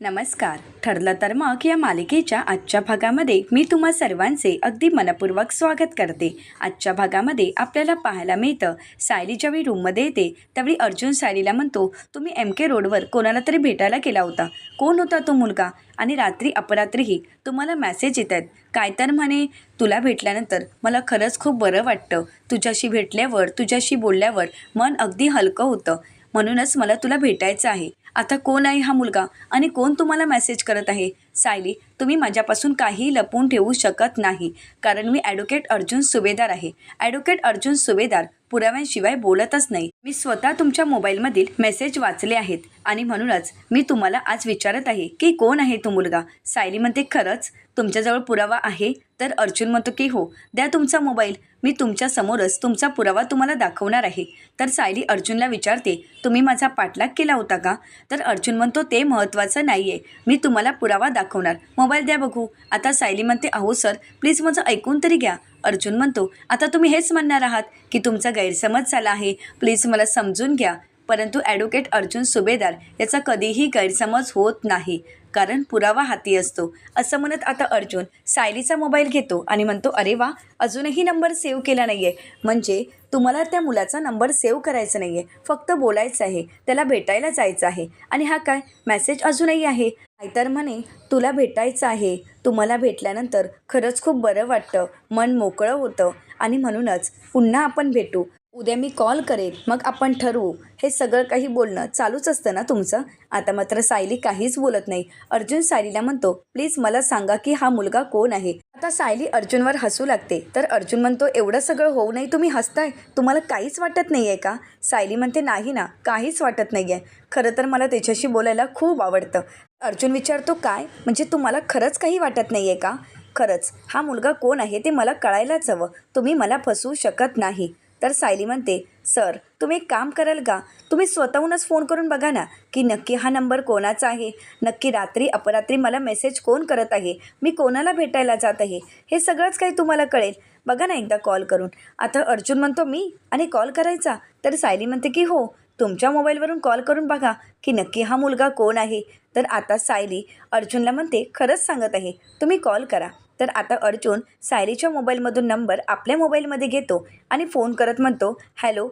नमस्कार. ठरलं तर मग या मालिकेच्या आजच्या भागामध्ये मी तुम्हा सर्वांचे अगदी मनपूर्वक स्वागत करते. आजच्या भागामध्ये आपल्याला पाहायला मिळतं सायली ज्यावेळी रूममध्ये येते त्यावेळी अर्जुन सायलीला म्हणतो तुम्ही एम के रोडवर कोणाला तरी भेटायला गेला होता. कोण होता तो मुलगा? आणि रात्री अपरात्रीही तुम्हाला मेसेज येत आहेत. काय तर म्हणे तुला भेटल्यानंतर मला खरंच खूप बरं वाटतं. तुझ्याशी भेटल्यावर तुझ्याशी बोलल्यावर मन अगदी हलकं होतं. म्हणूनच मला तुला भेटायचं आहे. आता कोण आहे हा मुलगा? आणि कोण तुम्हाला मेसेज करत आहे? सायली तुम्ही माझ्यापासून काहीही लपवून ठेवू शकत नाही. कारण मी ॲडव्होकेट अर्जुन सुभेदार आहे. ॲडव्होकेट अर्जुन सुभेदार पुराव्यांशिवाय बोलतच नाही. मी स्वतः तुमच्या मोबाईलमधील मेसेज वाचले आहेत आणि म्हणूनच मी तुम्हाला आज विचारत आहे की कोण आहे तो मुलगा? सायली म्हणते खरंच? तुमच्याजवळ पुरावा आहे? तर अर्जुन म्हणतो की हो द्या तुमचा मोबाईल. मी तुमच्या समोरच तुमचा पुरावा तुम्हाला दाखवणार आहे. तर सायली अर्जुनला विचारते तुम्ही माझा पाठलाग केला होता का? तर अर्जुन म्हणतो ते महत्त्वाचं नाही आहे मी तुम्हाला पुरावा दाखवणार. मोबाईल द्या बघू. आता सायली म्हणते अहो सर प्लीज माझं ऐकून तरी घ्या. अर्जुन म्हणतो आता तुम्ही हेच म्हणणार आहात की तुमचा गैरसमज झाला आहे. प्लीज मला समजून घ्या. परंतु ॲडव्होकेट अर्जुन सुभेदार याचा कधीही गैरसमज होत नाही कारण पुरावा हाती असतो. असं म्हणत आता अर्जुन सायलीचा मोबाईल घेतो आणि म्हणतो अरे वा अजूनही नंबर सेव्ह केला नाही आहे म्हणजे तुम्हाला त्या मुलाचा नंबर सेव्ह करायचा नाही आहे फक्त बोलायचं आहे. त्याला भेटायला जायचं आहे. आणि हा काय? मेसेज अजूनही आहे. नाहीतर म्हणे तुला भेटायचं आहे. तुम्हाला भेटल्यानंतर खरंच खूप बरं वाटतं. मन मोकळं होतं. आणि म्हणूनच पुन्हा आपण भेटू. उद्या मी कॉल करेन. मग आपण ठरवू. हे सगळं काही बोलणं चालूच असतं ना तुमचं? आता मात्र सायली काहीच बोलत नाही. अर्जुन सायलीला म्हणतो प्लीज मला सांगा की हा मुलगा कोण आहे? आता सायली अर्जुनवर हसू लागते. तर अर्जुन म्हणतो एवढं सगळं होऊ नाही तुम्ही हसताय. तुम्हाला काहीच वाटत नाही आहे का? सायली म्हणते नाही ना. काहीच वाटत नाही आहे खरं तर मला त्याच्याशी बोलायला खूप आवडतं. अर्जुन विचारतो काय? म्हणजे तुम्हाला खरंच काही वाटत नाही आहे का? खरंच. हा मुलगा कोण आहे ते मला कळायलाच हवं. तुम्ही मला फसवू शकत नाही. तर सायली म्हणते सर तुम्ही एक काम कराल का? तुम्ही स्वतःहूनच फोन करून बघा ना की नक्की हा नंबर कोणाचा आहे? नक्की रात्री अपरात्री मला मेसेज कोण करत आहे? मी कोणाला भेटायला जात आहे? हे सगळंच काही तुम्हाला कळेल. बघा ना एकदा कॉल करून. आता अर्जुन म्हणतो मी? आणि कॉल करायचा? तर सायली म्हणते की हो. तुमच्या मोबाईलवरून कॉल करून बघा की नक्की हा मुलगा कोण आहे. तर आता सायली अर्जुनला म्हणते खरंच सांगत आहे तुम्ही कॉल करा. तर आता अर्जुन सायलीच्या मोबाईलमधून नंबर आपल्या मोबाईलमध्ये घेतो आणि फोन करत म्हणतो हॅलो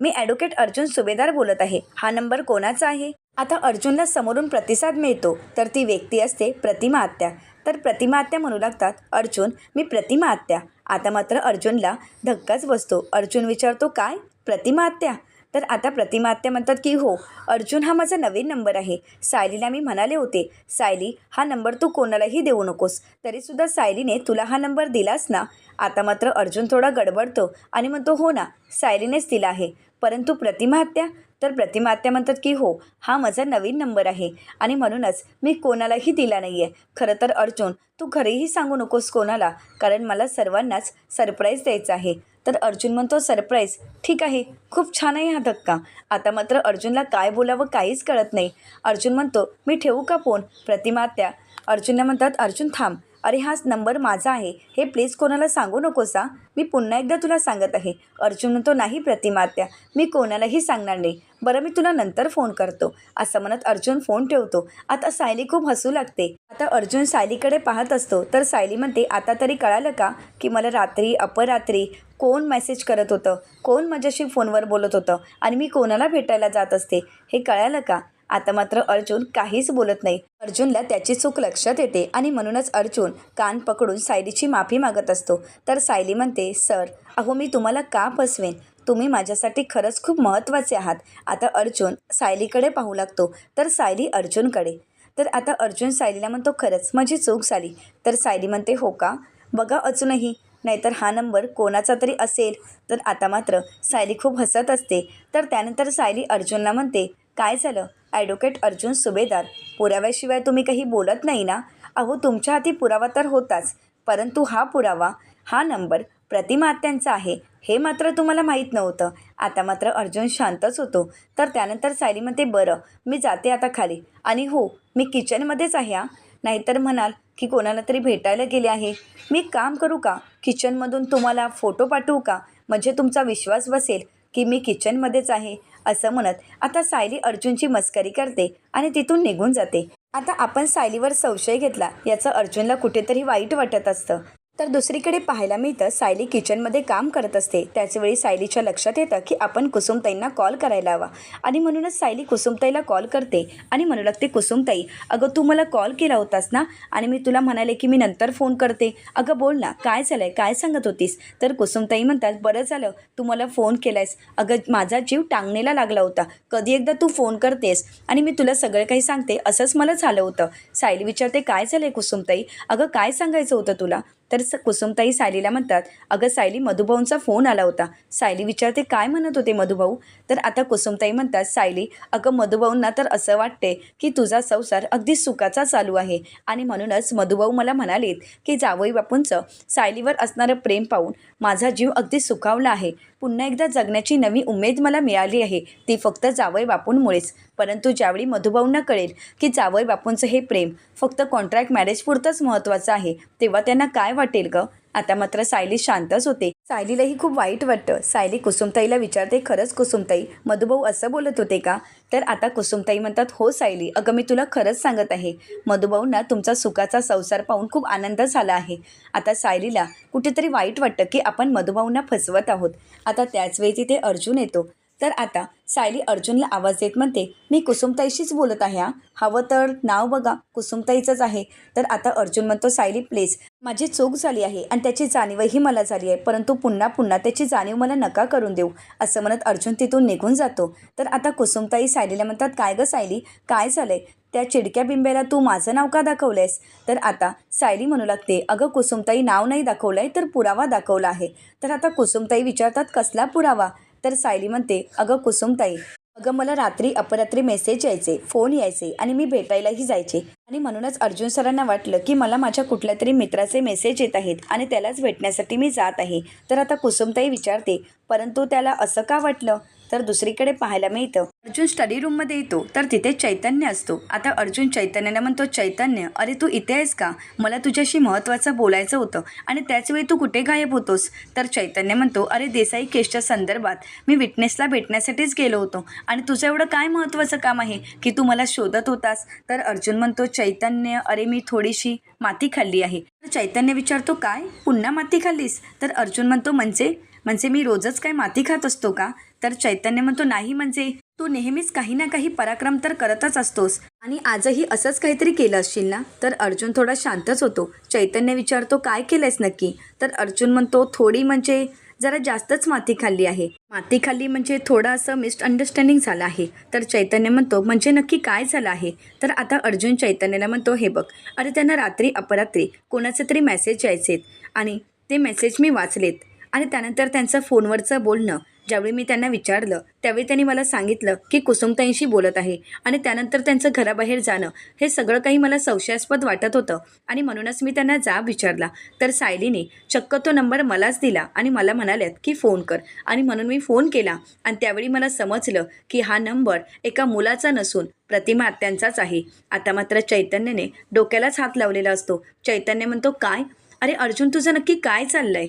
मी ॲडव्होकेट अर्जुन सुभेदार बोलत आहे. हा नंबर कोणाचा आहे? आता अर्जुनला समोरून प्रतिसाद मिळतो. तर ती व्यक्ती असते प्रतिमा आत्या. तर प्रतिमा आत्या म्हणू लागतात अर्जुन मी प्रतिमा आत्या. आता मात्र अर्जुनला धक्काच बसतो. अर्जुन विचारतो काय? प्रतिमा आत्या? तर आता प्रतिमा आत्या म्हणतात की हो अर्जुन हा माझा नवीन नंबर आहे. सायलीला मी म्हणाले होते सायली हा नंबर तू कोणालाही देऊ नकोस. तरीसुद्धा सायलीने तुला हा नंबर दिलास ना? आता मात्र अर्जुन थोडा गडबडतो आणि म्हणतो हो ना सायलीनेच दिला आहे. परंतु प्रतिमा हत्या तर प्रतिमा आत्या म्हणतात की हो हा माझा नवीन नंबर आहे. आणि म्हणूनच मी कोणालाही दिला नाही आहे खरं तर अर्जुन तू घरीही सांगू नकोस कोणाला कारण मला सर्वांनाच सरप्राईज द्यायचा आहे. तर अर्जुन म्हणतो सरप्राईज ठीक आहे. खूप छान आहे हा धक्का. आता मात्र अर्जुनला काय बोलावं काहीच कळत नाही. अर्जुन म्हणतो मी ठेवू का फोन प्रतिमा आत्या अर्जुनला म्हणतात अर्जुन थांब. अरे हाच नंबर माझा आहे. हे प्लीज कोणाला सांगू नकोस सा मी पुन्हा एकदा तुला सांगत आहे. अर्जुन म्हणतो नाही प्रतिमात्या. मी कोणालाही सांगणार नाही. बरं मी तुला नंतर फोन करतो. असं म्हणत अर्जुन फोन ठेवतो. आता सायली खूप हसू लागते. आता अर्जुन सायलीकडे पाहत असतो. तर सायली म्हणते आता तरी कळालं का की मला रात्री अपरात्री कोण मेसेज करत होतं? कोण माझ्याशी फोनवर बोलत होतं? आणि मी कोणाला भेटायला जात असते? हे कळालं का? आता मात्र अर्जुन काहीच बोलत नाही. अर्जुनला त्याची चूक लक्षात येते आणि म्हणूनच अर्जुन कान पकडून सायलीची माफी मागत असतो. तर सायली म्हणते सर अहो मी तुम्हाला का फसवेन? तुम्ही माझ्यासाठी खरंच खूप महत्त्वाचे आहात. आता अर्जुन सायलीकडे पाहू लागतो. तर सायली अर्जुनकडे तर आता अर्जुन सायलीला म्हणतो खरंच माझी चूक झाली. तर सायली म्हणते हो का? बघा अजूनही. नाहीतर हा नंबर कोणाचा तरी असेल. तर आता मात्र सायली खूप हसत असते. तर त्यानंतर सायली अर्जुनला म्हणते काय झालं? ॲडव्होकेट अर्जुन सुभेदार. पुराव्याशिवाय तुम्ही काही बोलत नाही ना? अहो तुमच्या हाती पुरावा तर होताच. परंतु हा पुरावा हा नंबर प्रतिमात्यांचा आहे. हे मात्र तुम्हाला माहीत नव्हतं. आता मात्र अर्जुन शांतच होतो. तर त्यानंतर सायली म्हणते बरं मी जाते आता खाली. आणि हो मी किचनमध्येच आहे हा. नाहीतर म्हणाल की कोणाला तरी भेटायला गेले आहे. मी काम करू का? किचनमधून तुम्हाला फोटो पाठवू का? म्हणजे तुमचा विश्वास बसेल की मी किचनमध्येच आहे. असं म्हणत आता सायली अर्जुनची मस्करी करते आणि तिथून निघून जाते. आता आपण सायलीवर संशय घेतला याचं अर्जुनला कुठेतरी वाईट वाटत असतं. तर दुसरीकडे पाहायला मिळतं सायली किचनमध्ये काम करत असते. त्याचवेळी सायलीच्या लक्षात येतं की आपण कुसुमताईंना कॉल करायला हवा. आणि म्हणूनच सायली कुसुमताईला कॉल करते आणि म्हणू लागते कुसुमताई अगं तू मला कॉल केला होतास ना? आणि मी तुला म्हणाले की मी नंतर फोन करते. अगं बोल ना काय झालंय? काय सांगत होतीस? तर कुसुमताई म्हणतात बरं झालं तू मला फोन केलायस. अगं माझा जीव टांगणेला लागला होता. कधी एकदा तू फोन करतेस आणि मी तुला सगळं काही सांगते असंच मला झालं होतं. सायली विचारते काय झालं आहे कुसुमताई? अगं काय सांगायचं होतं तुला? तर स कुसुमताई सायलीला म्हणतात अगं सायली मधुभाऊंचा फोन आला होता. सायली विचारते काय म्हणत होते मधुभाऊ? तर आता कुसुमताई म्हणतात सायली अगं मधुभाऊंना तर असं वाटते की तुझा संसार अगदी सुखाचा चालू आहे. आणि म्हणूनच मधुभाऊ मला म्हणालेत की जावई बापूंचं सायलीवर असणारं प्रेम पाहून माझा जीव अगदी सुखावला आहे. पुन्हा एकदा जगण्याची नवी उमेद मला मिळाली आहे. ती फक्त जावई बापूंमुळेच. परंतु ज्यावेळी मधुभाऊंना कळेल की जावई बापूंचं हे प्रेम फक्त कॉन्ट्रॅक्ट मॅरेजपुरतंच महत्त्वाचं आहे तेव्हा त्यांना काय वाटेल गं? आता मात्र सायली शांतच होते. सायलीलाही खूप वाईट वाटतं. सायली कुसुमताईला विचारते खरंच कुसुमताई मधुभाऊ असं बोलत होते का? तर आता कुसुमताई म्हणतात हो सायली अगं मी तुला खरंच सांगत आहे. मधुभाऊंना तुमचा सुखाचा संसार पाहून खूप आनंद झाला आहे. आता सायलीला कुठेतरी वाईट वाटतं की आपण मधुभाऊंना फसवत आहोत. आता त्याच वेळी तिथे अर्जुन येतो. तर आता सायली अर्जुनला आवाज देत म्हणते मी कुसुमताईशीच बोलत आहे हा. हवं तर नाव बघा कुसुमताईचंच आहे. तर आता अर्जुन म्हणतो सायली प्लीज माझी चूक झाली आहे आणि त्याची जाणीवही मला झाली आहे परंतु पुन्हा पुन्हा त्याची जाणीव मला नका करून देऊ असं म्हणत अर्जुन तिथून निघून जातो. तर आता कुसुमताई सायलीला म्हणतात काय गं सायली काय झालंय? त्या चिडक्या बिंब्याला तू माझं नाव का दाखवलंयस? तर आता सायली म्हणू लागते अगं कुसुमताई नाव नाही दाखवलं आहे तर पुरावा दाखवला आहे. तर आता कुसुमताई विचारतात कसला पुरावा? तर सायली म्हणते अगं कुसुमताई अगं मला रात्री अपरात्री मेसेज यायचे फोन यायचे आणि मी भेटायलाही जायचे आणि म्हणूनच अर्जुन सरांना वाटलं की मला माझ्या कुठल्या तरी मित्राचे मेसेज येत आहेत आणि त्यालाच भेटण्यासाठी मी जात आहे. तर आता कुसुमताई विचारते परंतु त्याला असं का वाटलं? तर दुसरीकडे पाहायला मिळतं. अर्जुन स्टडी रूममध्ये येतो तर तिथे चैतन्य असतो. आता अर्जुन चैतन्याला म्हणतो चैतन्य अरे तू इथे आहेस का? मला तुझ्याशी महत्त्वाचं बोलायचं होतं आणि त्याचवेळी तू कुठे गायब होतोस? तर चैतन्य म्हणतो अरे देसाई केसच्या संदर्भात मी विटनेसला भेटण्यासाठीच गेलो होतो आणि तुझं एवढं काय महत्त्वाचं काम आहे की तू मला शोधत होतास? तर अर्जुन म्हणतो चैतन्य अरे मी थोडीशी माती खाल्ली आहे. तर चैतन्य विचारतो काय? पुन्हा माती खाल्लीस? तर अर्जुन म्हणतो म्हणजे? म्हणजे मी रोजच काय माती खात असतो का? तर चैतन्य म्हणतो नाही म्हणजे तू नेहमीच काही ना काही पराक्रम तर करतच असतोस. आणि आजही असंच काहीतरी केलं असशील ना? तर अर्जुन थोडा शांतच होतो. चैतन्य विचारतो काय केलंयस नक्की? तर अर्जुन म्हणतो थोडी म्हणजे जरा जास्तच माती खाल्ली आहे. माती खाल्ली म्हणजे थोडं असं मिसअंडरस्टँडिंग झालं आहे. तर चैतन्य म्हणतो म्हणजे नक्की काय झालं आहे? तर आता अर्जुन चैतन्याला म्हणतो हे बघ अरे त्यांना रात्री अपरात्री कोणाचे तरी मेसेज यायचेत आणि ते मेसेज मी वाचलेत आणि त्यानंतर त्यांचं फोनवरचं बोलणं ज्यावेळी मी त्यांना विचारलं त्यावेळी त्यांनी मला सांगितलं की कुसुमताईंशी बोलत आहे आणि त्यानंतर त्यांचं घराबाहेर जाणं हे सगळं काही मला संशयास्पद वाटत होतं. आणि म्हणूनच मी त्यांना जाब विचारला. तर सायलीने चक्क तो नंबर मलाच दिला आणि मला म्हणाल्यात की फोन कर. आणि म्हणून मी फोन केला आणि त्यावेळी मला समजलं की हा नंबर एका मुलाचा नसून प्रतिमा आत्यांचाच आहे. आता मात्र चैतन्यने डोक्यालाच हात लावलेला असतो. चैतन्य म्हणतो काय? अरे अर्जुन तुझं नक्की काय चाललंय?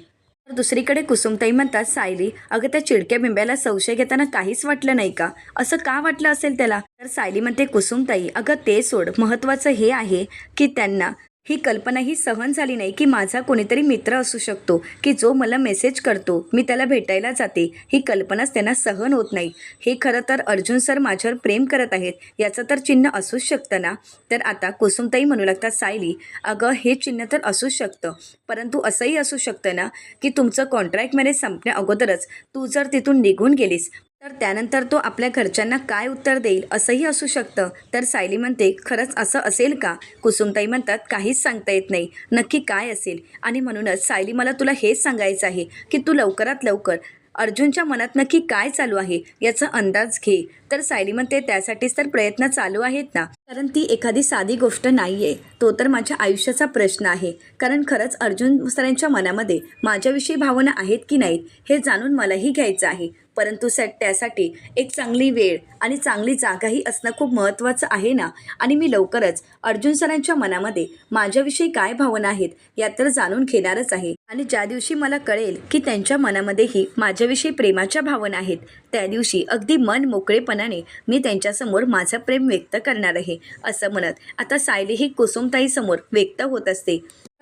तर दुसरीकडे कुसुमताई म्हणतात सायली अगं त्या चिडक्या बिंब्याला संशय घेताना काहीच वाटलं नाही का? असं का वाटलं असेल त्याला? तर सायली म्हणते कुसुमताई अगं ते सोड महत्त्वाचं हे आहे की त्यांना ही कल्पना ही सहन झाली नाही की माझा कोणीतरी मित्र असू शकतो की जो मला मेसेज करतो मी त्याला भेटायला जाते. ही कल्पनाच त्यांना सहन होत नाही. हे खरं तर अर्जुन सर माझ्यावर प्रेम करत आहेत याचं तर चिन्ह असूच शकतं ना? तर आता कुसुमताई म्हणू लागतात सायली अगं हे चिन्ह तर असूच शकतं परंतु असंही असू शकतं ना की तुमचं कॉन्ट्रॅक्ट मॅरेज संपण्या अगोदरच तू जर तिथून निघून गेलीस तर त्यानंतर तो आपल्या घरच्यांना काय उत्तर देईल असंही असू शकतं. तर सायली म्हणते खरंच असं असेल का? कुसुमताई म्हणतात काहीच सांगता येत नाही. नक्की काय असेल? आणि म्हणूनच सायली मला तुला हेच सांगायचं आहे की तू लवकरात लवकर अर्जुनच्या मनात नक्की काय चालू आहे याचा अंदाज घे. तर सायली म्हणते त्यासाठीच तर प्रयत्न चालू आहेत ना. कारण ती एखादी साधी गोष्ट नाही आहे तो तर माझ्या आयुष्याचा प्रश्न आहे. कारण खरंच अर्जुन सरांच्या मनामध्ये माझ्याविषयी भावना आहेत की नाहीत हे जाणून मलाही घ्यायचं आहे. परंतु स त्यासाठी एक चांगली वेळ आणि चांगली जागाही असणं खूप महत्त्वाचं आहे ना? आणि मी लवकरच अर्जुन सरांच्या मनामध्ये माझ्याविषयी काय भावना आहेत या तर जाणून घेणारच आहे. आणि ज्या दिवशी मला कळेल की त्यांच्या मनामध्येही माझ्याविषयी प्रेमाच्या भावना आहेत त्या दिवशी अगदी मन मोकळेपणाने मी त्यांच्यासमोर माझं प्रेम व्यक्त करणार आहे. असं म्हणत. आता सायली ही कुसुमताईसमोर व्यक्त होत असते.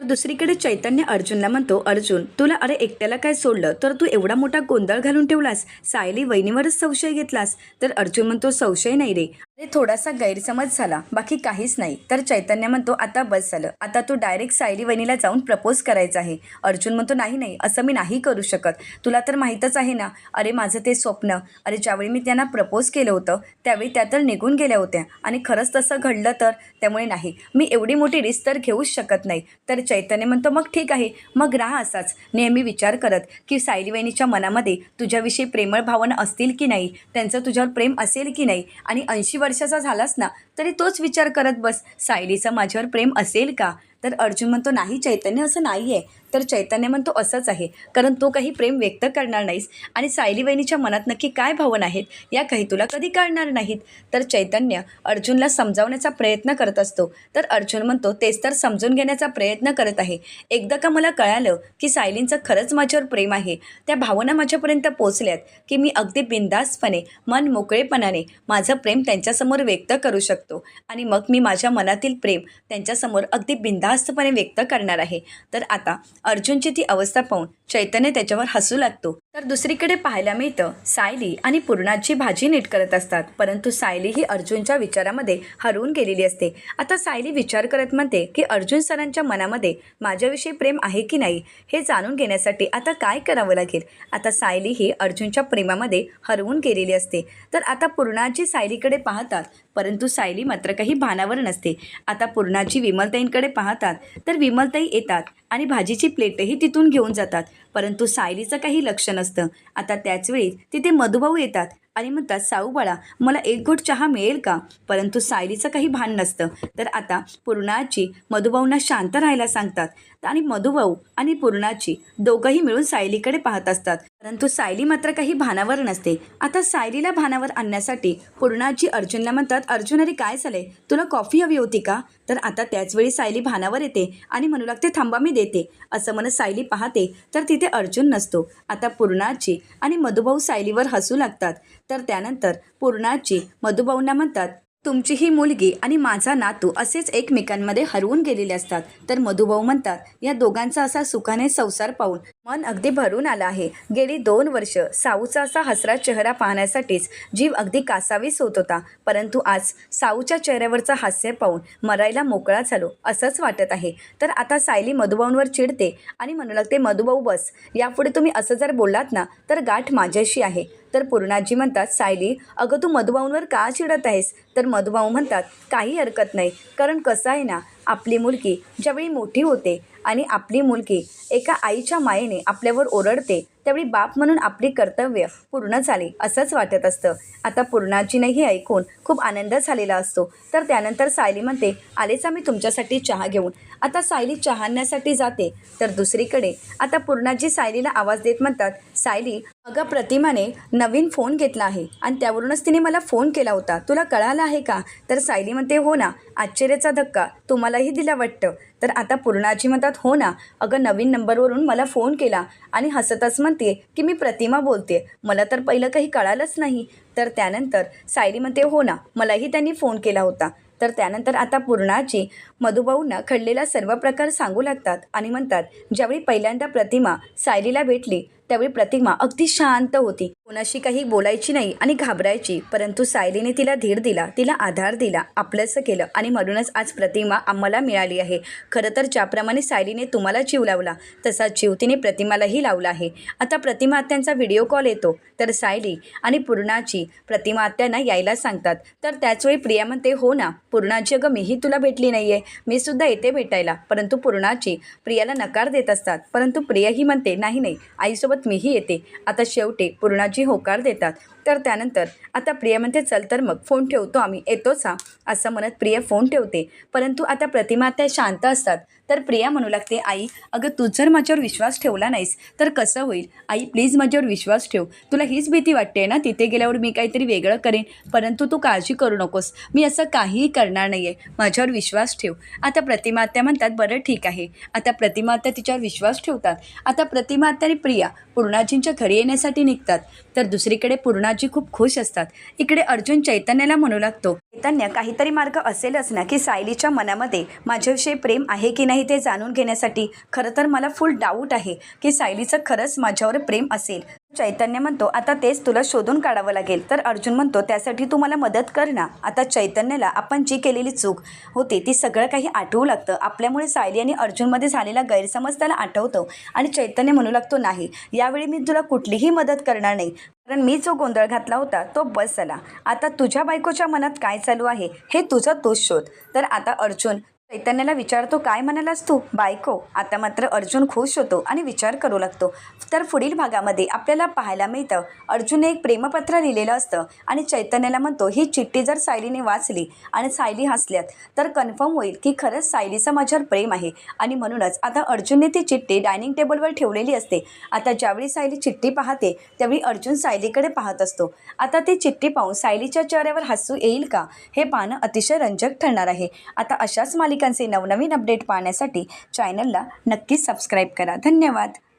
दुसरीकडे चैतन्य अर्जुनला म्हणतो अर्जुन तुला अरे एकट्याला काय सोडलं? तर तू एवढा मोठा गोंधळ घालून ठेवलास. सायली वहिनीवरच संशय घेतलास. तर अर्जुन म्हणतो संशय नाही रे. अरे थोडासा गैरसमज झाला. बाकी काहीच नाही. तर चैतन्य म्हणतो आता बस झालं. आता तू डायरेक्ट सायली वहिनीला जाऊन प्रपोज करायचं आहे. अर्जुन म्हणतो नाही नाही. असं मी नाही करू शकत. तुला तर माहीतच आहे ना. अरे माझं ते स्वप्न. अरे ज्यावेळी मी त्यांना प्रपोज केलं होतं त्यावेळी त्या तर निघून गेल्या होत्या. आणि खरंच तसं घडलं तर? त्यामुळे नाही. मी एवढी मोठी रिस्क तर घेऊच शकत नाही. तर चैतन्य म्हणतो मग ठीक आहे मग राहा असाच. नेहमी विचार करत की सायली वहिनीच्या मनामध्ये तुझ्याविषयी प्रेमळ भावना असतील की नाही? त्यांचं तुझ्यावर प्रेम असेल की नाही? आणि ऐंशी वर्षाचा झालास ना तरी तोच विचार करत बस. सायलीचं माझ्यावर प्रेम असेल का? तर अर्जुन म्हणतो नाही चैतन्य असं नाही आहे तर चैतन्य म्हणतो असंच आहे कारण तो काही प्रेम व्यक्त करणार नाहीस आणि सायली वहिनीच्या मनात नक्की काय भावना आहेत या काही तुला कधी कळणार नाहीत. तर चैतन्य अर्जुनला समजावण्याचा प्रयत्न करत असतो. तर अर्जुन म्हणतो तेच तर समजून घेण्याचा प्रयत्न करत आहे. एकदा का मला कळालं की सायलींचं खरंच माझ्यावर प्रेम आहे त्या भावना माझ्यापर्यंत पोचल्यात की मी अगदी बिंदासपणे मन मोकळेपणाने माझं प्रेम त्यांच्यासमोर व्यक्त करू शकतो आणि मग मी माझ्या मनातील प्रेम त्यांच्यासमोर अगदी बिंदास्तपणे व्यक्त करणार आहे. तर आता अर्जुनची ती अवस्था पाहून चैतन्य त्याच्यावर हसू लागतो. तर दुसरीकडे पाहायला मिळतं सायली आणि पूर्णाची भाजी नीट करत असतात. परंतु सायली ही अर्जुनच्या विचारामध्ये हरवून गेलेली असते. आता सायली विचार करत म्हणते की अर्जुन सरांच्या मनामध्ये माझ्याविषयी प्रेम आहे की नाही? हे जाणून घेण्यासाठी आता काय करावं लागेल? आता सायली ही अर्जुनच्या प्रेमामध्ये हरवून गेलेली असते. तर आता पूर्णाची सायलीकडे पाहतात परंतु सायली मात्र काही भानावर नसते. आता पूर्णाची विमलताईंकडे पाहतात तर विमलताई येतात आणि भाजीची प्लेटही तिथून घेऊन जातात. परंतु सायलीचं काही लक्ष नसतं. आता त्याचवेळी तिथे मधुभाऊ येतात. आणि म्हणतात साऊ बाळा मला एक घोट चहा मिळेल का? परंतु सायलीचं काही भान नसतं. तर आता पूर्णाची मधुभाऊंना शांत राहायला सांगतात. आणि मधुभाऊ आणि पूर्णाची दोघंही मिळून सायलीकडे पाहत असतात. परंतु सायली मात्र काही भानावर नसते. आता सायलीला भानावर आणण्यासाठी पूर्णाची अर्जुनला म्हणतात अर्जुन अरे काय झालंय? तुला कॉफी हवी होती का? तर आता त्याचवेळी सायली भानावर येते आणि म्हणू लागते थांबा मी देते. असं म्हणत सायली पाहते तर तिथे अर्जुन नसतो. आता पूर्णाची आणि मधुभाऊ सायलीवर हसू लागतात. तर त्यानंतर पूर्णाची मधुभाऊंना म्हणतात तुमची ही मुलगी आणि माझा नातू असेच एकमेकांमध्ये हरवून गेलेले असतात. तर मधुभाऊ म्हणतात या दोघांचा असा सुखाने संसार पाहून मन अगदी भरून आलं आहे. गेली दोन वर्ष साऊचा असा हसरा चेहरा पाहण्यासाठीच जीव अगदी कासावीस होत होता. परंतु आज साऊच्या चेहऱ्यावरचा हास्य पाहून मरायला मोकळा झालो असंच वाटत आहे. तर आता सायली मधुभाऊंवर चिडते आणि म्हणू लागते मधुभाऊ बस यापुढे तुम्ही असं जर बोललात ना तर गाठ माझ्याशी आहे. तर पूर्णाजी म्हणतात सायली अगं तू मधुभाऊंवर का चिडत आहेस? तर मधुभाऊ म्हणतात काही हरकत नाही. कारण कसं आहे ना आपली मुलगी ज्यावेळी मोठी होते आणि आपली मुलगी एका आईच्या मायेने आपल्यावर ओरडते त्यावेळी बाप म्हणून आपली कर्तव्य पूर्ण झाली असंच वाटत असतं. आता पूर्णाजीने हे ऐकून खूप आनंद झालेला असतो. तर त्यानंतर सायली म्हणते आलेच आम्ही तुमच्यासाठी चहा घेऊन. आता सायली चहा आणण्यासाठी जाते. तर दुसरीकडे आता पूर्णाजी सायलीला आवाज देत म्हणतात सायली अगं प्रतिमाने नवीन फोन घेतला आहे आणि त्यावरूनच तिने मला फोन केला होता. तुला कळालं आहे का? तर सायली म्हणते हो ना. आश्चर्याचा धक्का. तुम्हालाही दिला वाटतं. तर आता पूर्णाची म्हणतात हो ना. अगं नवीन नंबरवरून मला फोन केला आणि हसतच म्हणते की मी प्रतिमा बोलते. मला तर पहिलं काही कळालंच नाही. तर त्यानंतर सायली म्हणते हो ना. मलाही त्यांनी फोन केला होता. तर त्यानंतर आता पूर्णाची मधुभाऊंना घडलेला सर्व प्रकार सांगू लागतात आणि म्हणतात ज्यावेळी पहिल्यांदा प्रतिमा सायलीला भेटली त्यावेळी प्रतिमा अगदी शांत होती. कोणाशी काही बोलायची नाही आणि घाबरायची परंतु सायलीने तिला धीर दिला तिला आधार दिला आपलंसं केलं आणि म्हणूनच आज प्रतिमा आम्हाला मिळाली आहे. खरं तर ज्याप्रमाणे सायलीने तुम्हाला जीव लावला तसा जीव तिने प्रतिमालाही लावला आहे. आता प्रतिमा आत्यांचा व्हिडिओ कॉल येतो. तर सायली आणि पूर्णाची प्रतिमा आत्यांना यायला सांगतात. तर त्याचवेळी प्रिया म्हणते हो ना पूर्णाची अगं मीही तुला भेटली नाही आहे मी सुद्धा येते भेटायला. परंतु पूर्णाची प्रियाला नकार देत असतात. परंतु प्रिया ही म्हणते नाही नाही आईसोबत मीही येते. आता शेवटी पूर्णाजी होकार देतात. तर त्यानंतर आता प्रिया म्हणते चल तर मग फोन ठेवतो आम्ही. येतोच हा असं म्हणत प्रिया फोन ठेवते. परंतु आता प्रतिमा त्या शांत असतात. तर प्रिया म्हणू लागते आई अगं तू जर माझ्यावर विश्वास ठेवला नाहीस तर कसं होईल? आई प्लीज माझ्यावर विश्वास ठेव. तुला हीच भीती वाटते ना? तिथे गेल्यावर मी काहीतरी वेगळं करेन. परंतु तू काळजी करू नकोस. मी असं काहीही करणार नाही आहे माझ्यावर विश्वास ठेव. आता प्रतिमा आत्या म्हणतात बरं ठीक आहे. आता प्रतिमा आत्या तिच्यावर विश्वास ठेवतात. आता प्रतिमा आत्या आणि प्रिया पूर्णाजींच्या घरी येण्यासाठी निघतात. तर दुसरीकडे पूर्णाजी खूप खुश असतात. इकडे अर्जुन चैतन्याला म्हणू लागतो चैतन्य काहीतरी मार्ग असेलच ना की सायलीच्या मनामध्ये माझ्याविषयी प्रेम आहे की नाही ते जाणून घेण्यासाठी. खरं तर मला फुल डाऊट आहे की सायलीचं खरंच माझ्यावर प्रेम असेल. चैतन्य म्हणतो आता तेच तुला शोधून काढावं लागेल. तर अर्जुन म्हणतो त्यासाठी तू मला मदत कर ना. आता चैतन्याला आपण जी केलेली चूक होती ती सगळं काही आठवू लागतं. आपल्यामुळे सायली आणि अर्जुनमध्ये झालेला गैरसमज त्याला आठवतो आणि चैतन्य म्हणू लागतो नाही यावेळी मी तुला कुठलीही मदत करणार नाही. कारण मी जो गोंधळ घातला होता तो बस झाला. आता तुझ्या बायकोच्या मनात काय चालू आहे हे तुझं तोच शोध. तर आता अर्जुन चैतन्याला विचारतो काय म्हणालास तू? बायको आता मात्र अर्जुन खुश होतो आणि विचार करू लागतो. तर पुढील भागामध्ये आपल्याला पाहायला मिळतं. अर्जुनने एक प्रेमपत्र लिहिलेलं असतं आणि चैतन्याला म्हणतो ही चिठ्ठी जर सायलीने वाचली आणि सायली हसल्यात तर कन्फर्म होईल की खरंच सायलीचं माझ्यावर प्रेम आहे. आणि म्हणूनच आता अर्जुनने ती चिठ्ठी डायनिंग टेबलवर ठेवलेली असते. आता ज्यावेळी सायली चिठ्ठी पाहते त्यावेळी अर्जुन सायलीकडे पाहत असतो. आता ती चिठ्ठी पाहून सायलीच्या चेहऱ्यावर हसू येईल का? हे पाहणं अतिशय रंजक ठरणार आहे. आता अशाच मालिका अनेकांचे नवनवीन अपडेट पाहण्यासाठी चॅनलला नक्कीच सबस्क्राईब करा. धन्यवाद.